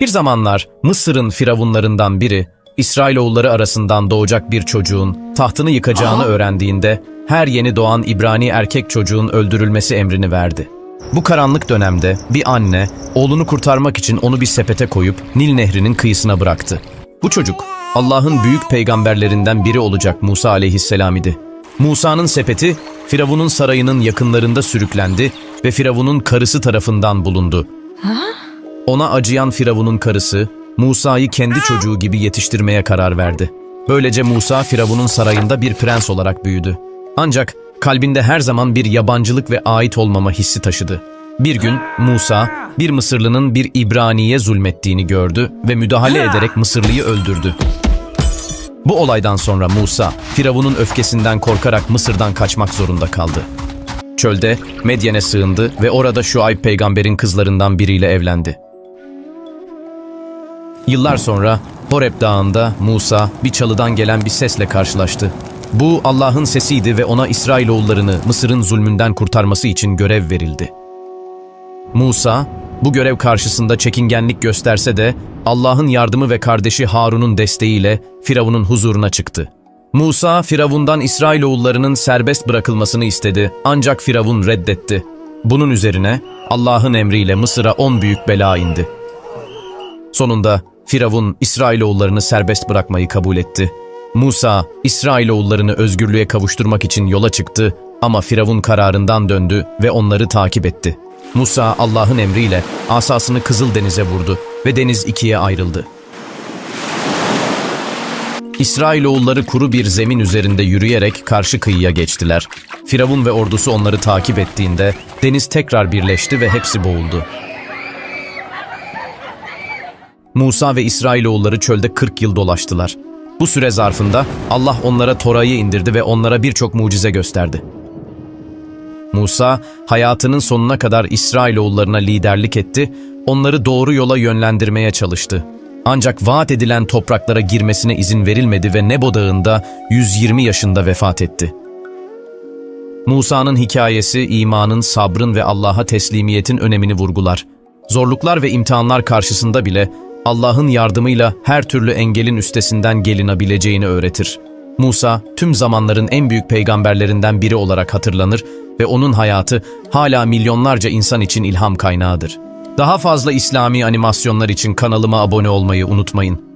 Bir zamanlar Mısır'ın firavunlarından biri, İsrailoğulları arasından doğacak bir çocuğun tahtını yıkacağını öğrendiğinde her yeni doğan İbrani erkek çocuğun öldürülmesi emrini verdi. Bu karanlık dönemde bir anne oğlunu kurtarmak için onu bir sepete koyup Nil Nehri'nin kıyısına bıraktı. Bu çocuk Allah'ın büyük peygamberlerinden biri olacak Musa aleyhisselam idi. Musa'nın sepeti Firavun'un sarayının yakınlarında sürüklendi ve Firavun'un karısı tarafından bulundu. Ona acıyan Firavun'un karısı, Musa'yı kendi çocuğu gibi yetiştirmeye karar verdi. Böylece Musa Firavun'un sarayında bir prens olarak büyüdü. Ancak kalbinde her zaman bir yabancılık ve ait olmama hissi taşıdı. Bir gün Musa, bir Mısırlının bir İbraniye zulmettiğini gördü ve müdahale ederek Mısırlıyı öldürdü. Bu olaydan sonra Musa, Firavun'un öfkesinden korkarak Mısır'dan kaçmak zorunda kaldı. Çölde Medyen'e sığındı ve orada Şuayb peygamberin kızlarından biriyle evlendi. Yıllar sonra Horeb Dağı'nda Musa bir çalıdan gelen bir sesle karşılaştı. Bu Allah'ın sesiydi ve ona İsrailoğullarını Mısır'ın zulmünden kurtarması için görev verildi. Musa, bu görev karşısında çekingenlik gösterse de Allah'ın yardımı ve kardeşi Harun'un desteğiyle Firavun'un huzuruna çıktı. Musa, Firavun'dan İsrailoğullarının serbest bırakılmasını istedi ancak Firavun reddetti. Bunun üzerine Allah'ın emriyle Mısır'a on büyük bela indi. Sonunda Firavun İsrailoğullarını serbest bırakmayı kabul etti. Musa, İsrailoğullarını özgürlüğe kavuşturmak için yola çıktı ama Firavun kararından döndü ve onları takip etti. Musa Allah'ın emriyle asasını Kızıl Deniz'e vurdu ve deniz ikiye ayrıldı. İsrailoğulları kuru bir zemin üzerinde yürüyerek karşı kıyıya geçtiler. Firavun ve ordusu onları takip ettiğinde deniz tekrar birleşti ve hepsi boğuldu. Musa ve İsrailoğulları çölde 40 yıl dolaştılar. Bu süre zarfında Allah onlara Tora'yı indirdi ve onlara birçok mucize gösterdi. Musa, hayatının sonuna kadar İsrailoğullarına liderlik etti, onları doğru yola yönlendirmeye çalıştı. Ancak vaat edilen topraklara girmesine izin verilmedi ve Nebo Dağı'nda 120 yaşında vefat etti. Musa'nın hikayesi imanın, sabrın ve Allah'a teslimiyetin önemini vurgular. Zorluklar ve imtihanlar karşısında bile Allah'ın yardımıyla her türlü engelin üstesinden gelinebileceğini öğretir. Musa, tüm zamanların en büyük peygamberlerinden biri olarak hatırlanır ve onun hayatı hala milyonlarca insan için ilham kaynağıdır. Daha fazla İslami animasyonlar için kanalıma abone olmayı unutmayın.